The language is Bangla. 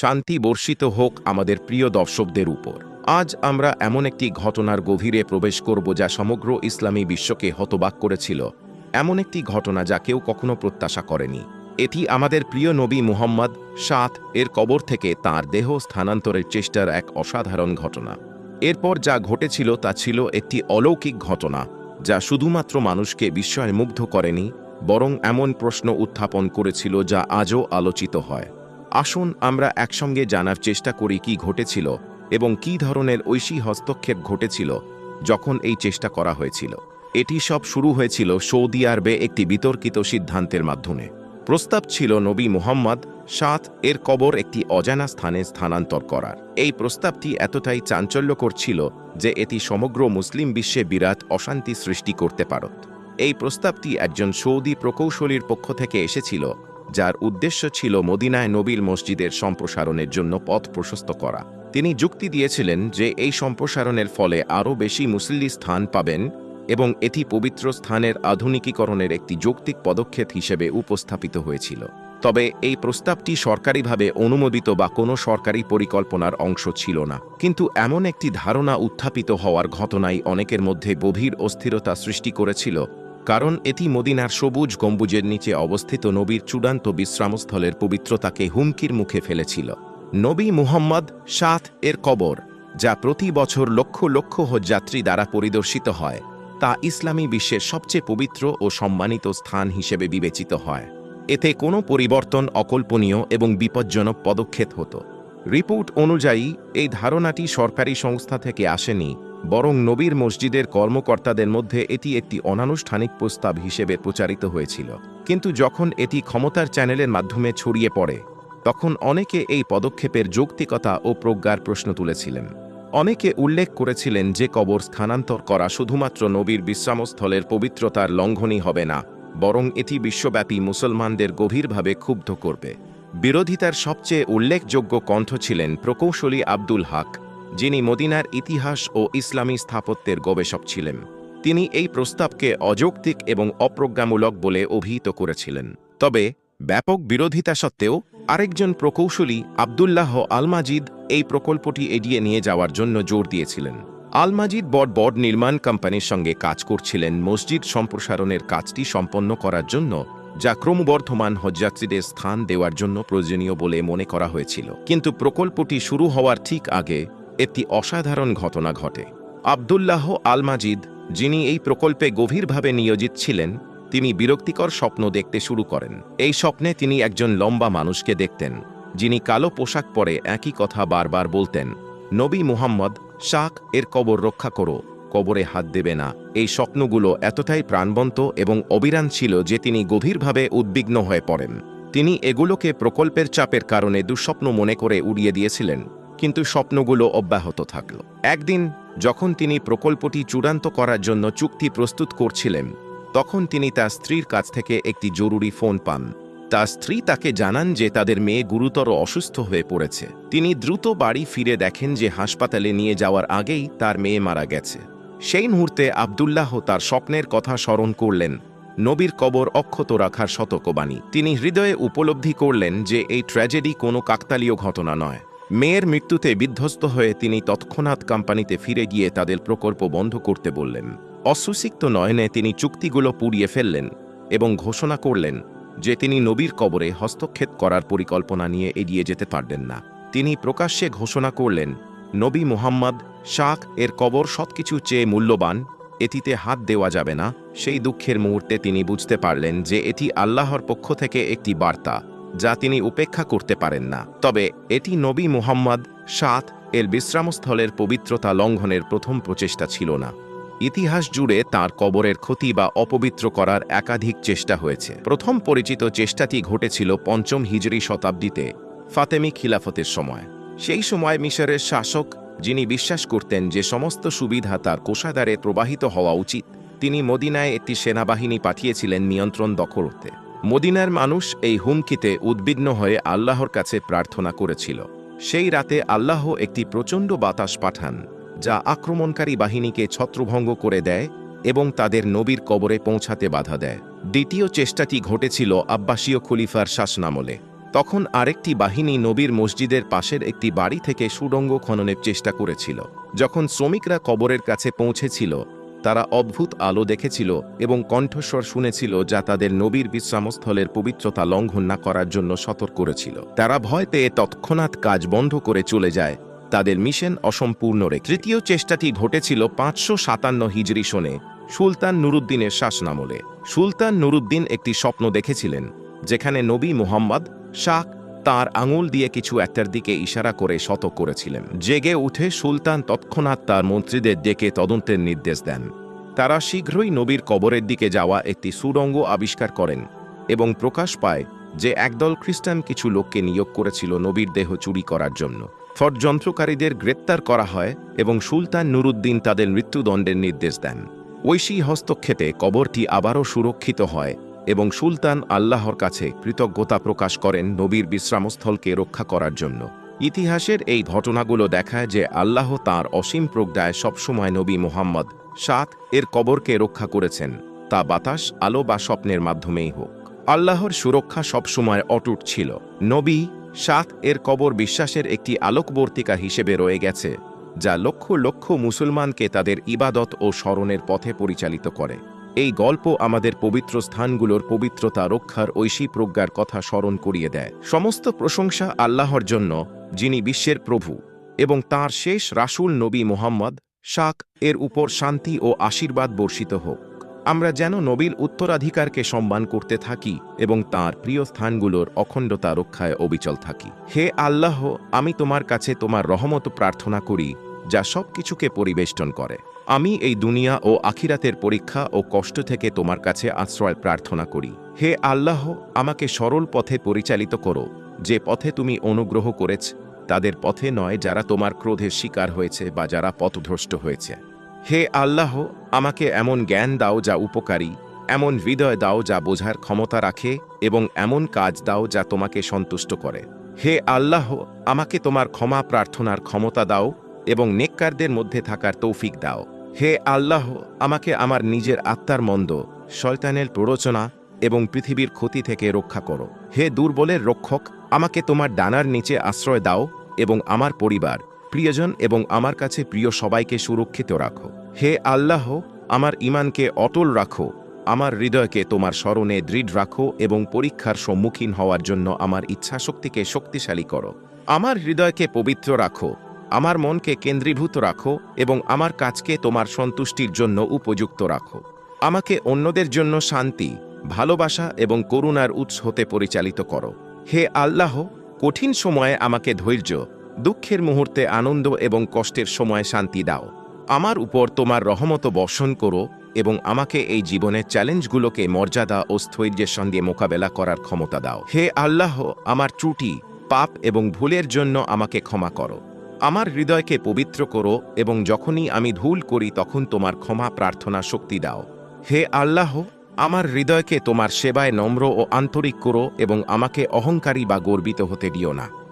শান্তি বর্ষিত হোক আমাদের প্রিয় দর্শকদের উপর। আজ আমরা এমন একটি ঘটনার গভীরে প্রবেশ করব যা সমগ্র ইসলামী বিশ্বকে হতবাক করেছিল। এমন একটি ঘটনা যা কেউ কখনো প্রত্যাশা করেনি। এটি আমাদের প্রিয় নবী মুহাম্মদ সাত এর কবর থেকে তার দেহ স্থানান্তরের চেষ্টার এক অসাধারণ ঘটনা। এরপর যা ঘটেছিল তা ছিল একটি অলৌকিক ঘটনা, যা শুধুমাত্র মানুষকে বিস্ময় মুগ্ধ করেনি, বরং এমন প্রশ্ন উত্থাপন করেছিল যা আজও আলোচিত হয়। আসুন আমরা একসঙ্গে জানার চেষ্টা করি কি ঘটেছিল এবং কি ধরনের ঐশী হস্তক্ষেপ ঘটেছিল যখন এই চেষ্টা করা হয়েছিল। এটি সব শুরু হয়েছিল সৌদি আরবে একটি বিতর্কিত সিদ্ধান্তের মাধ্যমে। প্রস্তাব ছিল নবী মুহাম্মদ সাত এর কবর একটি অজানা স্থানে স্থানান্তর করার। এই প্রস্তাবটি এতটাই চাঞ্চল্যকর ছিল যে এটি সমগ্র মুসলিম বিশ্বে বিরাট অশান্তি সৃষ্টি করতে পারত। এই প্রস্তাবটি একজন সৌদি প্রকৌশলীর পক্ষ থেকে এসেছিল যার উদ্দেশ্য ছিল মদিনায় নবীল মসজিদের সম্প্রসারণের জন্য পথ প্রশস্ত করা। তিনি যুক্তি দিয়েছিলেন যে এই সম্প্রসারণের ফলে আরও বেশি মুসল্লি স্থান পাবেন এবং এটি পবিত্র স্থানের আধুনিকীকরণের একটি যৌক্তিক পদক্ষেপ হিসেবে উপস্থাপিত হয়েছিল। তবে এই প্রস্তাবটি সরকারিভাবে অনুমোদিত বা কোনো সরকারি পরিকল্পনার অংশ ছিল না। কিন্তু এমন একটি ধারণা উত্থাপিত হওয়ার ঘটনাই অনেকের মধ্যে গভীর অস্থিরতা সৃষ্টি করেছিল কারণ এটি মদিনার সবুজ গম্বুজের নিচে অবস্থিত নবীর চূড়ান্ত বিশ্রামস্থলের পবিত্রতাকে হুমকির মুখে ফেলেছিল। নবী মুহাম্মদ সাত এর কবর, যা প্রতি বছর লক্ষ লক্ষ হজযাত্রী দ্বারা পরিদর্শিত হয়, তা ইসলামী বিশ্বের সবচেয়ে পবিত্র ও সম্মানিত স্থান হিসেবে বিবেচিত হয়। এতে কোনো পরিবর্তন অকল্পনীয় এবং বিপজ্জনক পদক্ষেপ হতো। রিপোর্ট অনুযায়ী, এই ধারণাটি সরকারি সংস্থা থেকে আসেনি বরং নবীর মসজিদের কর্মকর্তাদের মধ্যে এটি একটি অনানুষ্ঠানিক প্রস্তাব হিসেবে প্রচারিত হয়েছিল। কিন্তু যখন এটি ক্ষমতার চ্যানেলের মাধ্যমে ছড়িয়ে পড়ে, তখন অনেকে এই পদক্ষেপের যৌক্তিকতা ও প্রজ্ঞার প্রশ্ন তুলেছিলেন। অনেকে উল্লেখ করেছিলেন যে কবর স্থানান্তর করা শুধুমাত্র নবীর বিশ্রামস্থলের পবিত্রতার লঙ্ঘনই হবে না, বরং এটি বিশ্বব্যাপী মুসলমানদের গভীরভাবে ক্ষুব্ধ করবে। বিরোধিতার সবচেয়ে উল্লেখযোগ্য কণ্ঠ ছিলেন প্রকৌশলী আব্দুল হক। যিনি মদিনার ইতিহাস ও ইসলামী স্থাপত্যের গবেষক ছিলেন। তিনি এই প্রস্তাবকে অযৌক্তিক এবং অপ্রজ্ঞামূলক বলে অভিহিত করেছিলেন। তবে ব্যাপক বিরোধিতা সত্ত্বেও আরেকজন প্রকৌশলী আবদুল্লাহ আলমাজিদ এই প্রকল্পটি এড়িয়ে নিয়ে যাওয়ার জন্য জোর দিয়েছিলেন। আলমাজিদ বড বড নির্মাণ কোম্পানির সঙ্গে কাজ করছিলেন মসজিদ সম্প্রসারণের কাজটি সম্পন্ন করার জন্য, যা ক্রমবর্ধমান হজযাত্রীদের স্থান দেওয়ার জন্য প্রয়োজনীয় বলে মনে করা হয়েছিল। কিন্তু প্রকল্পটি শুরু হওয়ার ঠিক আগে একটি অসাধারণ ঘটনা ঘটে। আবদুল্লাহ আলমাজিদ, যিনি এই প্রকল্পে গভীরভাবে নিয়োজিত ছিলেন, তিনি বিরক্তিকর স্বপ্ন দেখতে শুরু করেন। এই স্বপ্নে তিনি একজন লম্বা মানুষকে দেখতেন, যিনি কালো পোশাক পরে একই কথা বারবার বলতেন, নবী মুহাম্মদ, শাক এর কবর রক্ষা করো, কবরে হাত দেবে না। এই স্বপ্নগুলো এতটাই প্রাণবন্ত এবং অবিরান ছিল যে তিনি গভীরভাবে উদ্বিগ্ন হয়ে পড়েন। তিনি এগুলোকে প্রকল্পের চাপের কারণে দুঃস্বপ্ন মনে করে উড়িয়ে দিয়েছিলেন। কিন্তু স্বপ্নগুলো অব্যাহত থাকল। একদিন, যখন তিনি প্রকল্পটি চূড়ান্ত করার জন্য চুক্তি প্রস্তুত করছিলেন, তখন তিনি তার স্ত্রীর কাছ থেকে একটি জরুরি ফোন পান। তার স্ত্রী তাকে জানান যে তাদের মেয়ে গুরুতর অসুস্থ হয়ে পড়েছে। তিনি দ্রুত বাড়ি ফিরে দেখেন যে হাসপাতালে নিয়ে যাওয়ার আগেই তার মেয়ে মারা গেছে। সেই মুহূর্তে আবদুল্লাহ তার স্বপ্নের কথা স্মরণ করলেন। নবীর কবর অক্ষত রাখার সতর্কবাণী। তিনি হৃদয়ে উপলব্ধি করলেন যে এই ট্র্যাজেডি কোনো কাকতালীয় ঘটনা নয়। মেয়ের মৃত্যুতে বিধ্বস্ত হয়ে তিনি তৎক্ষণাৎ কোম্পানিতে ফিরে গিয়ে তাদের প্রকল্প বন্ধ করতে বললেন। অশ্রুসিক্ত নয়নে তিনি চুক্তিগুলো পুড়িয়ে ফেললেন এবং ঘোষণা করলেন যে তিনি নবীর কবরে হস্তক্ষেপ করার পরিকল্পনা নিয়ে এগিয়ে যেতে পারবেন না। তিনি প্রকাশ্যে ঘোষণা করলেন, নবী মুহাম্মদ শাক এর কবর সবকিছু চেয়ে মূল্যবান, এটিতে হাত দেওয়া যাবে না। সেই দুঃখের মুহূর্তে তিনি বুঝতে পারলেন যে এটি আল্লাহর পক্ষ থেকে একটি বার্তা। যা তিনি উপেক্ষা করতে পারেন না। তবে এটি নবী মুহাম্মদ সাত এর বিশ্রামস্থলের পবিত্রতা লঙ্ঘনের প্রথম প্রচেষ্টা ছিল না। ইতিহাস জুড়ে তার কবরের ক্ষতি বা অপবিত্র করার একাধিক চেষ্টা হয়েছে। প্রথম পরিচিত চেষ্টাটি ঘটেছিল পঞ্চম হিজরি শতাব্দীতে ফাতেমি খিলাফতের সময়। সেই সময় মিশরের শাসক যিনি বিশ্বাস করতেন যে সমস্ত সুবিধা তার কোষাগারে প্রবাহিত হওয়া উচিত, তিনি মদিনায় একটি সেনাবাহিনী পাঠিয়েছিলেন নিয়ন্ত্রণ দখল করতে। মদিনার মানুষ এই হুমকিতে উদ্বিগ্ন হয়ে আল্লাহর কাছে প্রার্থনা করেছিল। সেই রাতে আল্লাহ একটি প্রচণ্ড বাতাস পাঠান, যা আক্রমণকারী বাহিনীকে ছত্রভঙ্গ করে দেয় এবং তাদের নবীর কবরে পৌঁছাতে বাধা দেয়। দ্বিতীয় চেষ্টাটি ঘটেছিল আব্বাসীয় খলিফার শাসনামলে। তখন আরেকটি বাহিনী নবীর মসজিদের পাশের একটি বাড়ি থেকে সুড়ঙ্গ খননের চেষ্টা করেছিল, যখন শ্রমিকরা কবরের কাছে পৌঁছেছিল তারা অদ্ভুত আলো দেখেছিল এবং কণ্ঠস্বর শুনেছিল যা তাদের নবীর বিশ্রামস্থলের পবিত্রতা লঙ্ঘন না করার জন্য সতর্ক করেছিল। তারা ভয় পেয়ে তৎক্ষণাৎ কাজ বন্ধ করে চলে যায়। তাদের মিশন অসম্পূর্ণ রেখে তৃতীয় চেষ্টাটি ঘটেছিল পাঁচশো সাতান্ন হিজরি সনে সুলতান নুরুদ্দিনের শাসনামলে সুলতান নুরুদ্দিন একটি স্বপ্ন দেখেছিলেন, যেখানে নবী মুহাম্মদ শাক তার আঙুল দিয়ে কিছু একটার দিকে ইশারা করে শত করেছিলেন। জেগে উঠে সুলতান তৎক্ষণাৎ তার মন্ত্রীদের ডেকে তদন্তের নির্দেশ দেন। তারা শীঘ্রই নবীর কবরের দিকে যাওয়া একটি সুড়ঙ্গ আবিষ্কার করেন এবং প্রকাশ পায় যে একদল খ্রিস্টান কিছু লোককে নিয়োগ করেছিল নবীর দেহ চুরি করার জন্য। ষড়যন্ত্রকারীদের গ্রেপ্তার করা হয় এবং সুলতান নুরুদ্দিন তাদের মৃত্যুদণ্ডের নির্দেশ দেন। ঐশী হস্তক্ষেপে কবরটি আবারও সুরক্ষিত হয় এবং সুলতান আল্লাহর কাছে কৃতজ্ঞতা প্রকাশ করেন নবীর বিশ্রামস্থলকে রক্ষা করার জন্য। ইতিহাসের এই ঘটনাগুলো দেখায় যে আল্লাহ তার অসীম প্রজ্ঞায় সবসময় নবী মোহাম্মদ, সাত, এর কবরকে রক্ষা করেছেন, তা বাতাস, আলো বা স্বপ্নের মাধ্যমেই হোক। আল্লাহর সুরক্ষা সবসময় অটুট ছিল। নবী, সাত, এর কবর বিশ্বাসের একটি আলোকবর্তিকা হিসেবে রয়ে গেছে, যা লক্ষ লক্ষ মুসলমানকে তাদের ইবাদত ও স্মরণের পথে পরিচালিত করে। এই গল্প আমাদের পবিত্র স্থানগুলোর পবিত্রতা রক্ষার ঐশী প্রজ্ঞার কথা স্মরণ করিয়ে দেয়। সমস্ত প্রশংসা আল্লাহর জন্য, যিনি বিশ্বের প্রভু, এবং তার শেষ রাসূল নবী মোহাম্মদ, শাক, এর উপর শান্তি ও আশীর্বাদ বর্ষিত হোক। আমরা যেন নবীর উত্তরাধিকারকে সম্মান করতে থাকি এবং তার প্রিয় স্থানগুলোর অখণ্ডতা রক্ষায় অবিচল থাকি। হে আল্লাহ, আমি তোমার কাছে তোমার রহমত প্রার্থনা করি, যা সব কিছুকে পরিবেষ্টন করে। আমি এই দুনিয়া ও আখিরাতের পরীক্ষা ও কষ্ট থেকে তোমার কাছে আশ্রয় প্রার্থনা করি। হে আল্লাহ, আমাকে সরল পথে পরিচালিত করো। যে পথে তুমি অনুগ্রহ করেছ, তাদের পথে নয় যারা তোমার ক্রোধের শিকার হয়েছে বা যারা পথভ্রষ্ট হয়েছে। হে আল্লাহ, আমাকে এমন জ্ঞান দাও যা উপকারী, এমন হৃদয় দাও যা বোঝার ক্ষমতা রাখে এবং এমন কাজ দাও যা তোমাকে সন্তুষ্ট করে। হে আল্লাহ, আমাকে তোমার ক্ষমা প্রার্থনার ক্ষমতা দাও এবং নেককারদের মধ্যে থাকার তৌফিক দাও। হে আল্লাহ, আমাকে আমার নিজের আত্মার মন্দ, শয়তানের প্ররোচনা এবং পৃথিবীর ক্ষতি থেকে রক্ষা করো। হে দুর্বলের রক্ষক, আমাকে তোমার ডানার নিচে আশ্রয় দাও এবং আমার পরিবার, প্রিয়জন এবং আমার কাছে প্রিয় সবাইকে সুরক্ষিত রাখো। হে আল্লাহ, আমার ইমানকে অটল রাখো, আমার হৃদয়কে তোমার স্মরণে দৃঢ় রাখো এবং পরীক্ষার সম্মুখীন হওয়ার জন্য আমার ইচ্ছাশক্তিকে শক্তিশালী করো। আমার হৃদয়কে পবিত্র রাখো আমার মনকে কেন্দ্রীভূত রাখো এবং আমার কাজকে তোমার সন্তুষ্টির জন্য উপযুক্ত রাখো। আমাকে অন্যদের জন্য শান্তি, ভালোবাসা এবং করুণার উৎস হতে পরিচালিত করো। হে আল্লাহ, কঠিন সময়ে আমাকে ধৈর্য, দুঃখের মুহূর্তে আনন্দ এবং কষ্টের সময় শান্তি দাও। আমার উপর তোমার রহমত বর্ষণ করো এবং আমাকে এই জীবনের চ্যালেঞ্জগুলোকে মর্যাদা ও স্থৈর্যের সঙ্গে মোকাবেলা করার ক্ষমতা দাও। হে আল্লাহ, আমার ত্রুটি, পাপ এবং ভুলের জন্য আমাকে ক্ষমা করো। আমার হৃদয়কে পবিত্র করো এবং যখনই আমি ভুল করি তখন তোমার ক্ষমা প্রার্থনা শক্তি দাও। হে আল্লাহ, আমার হৃদয়কে তোমার সেবায় নম্র ও আন্তরিক করো এবং আমাকে অহংকারী বা গর্বিত হতে দিও না।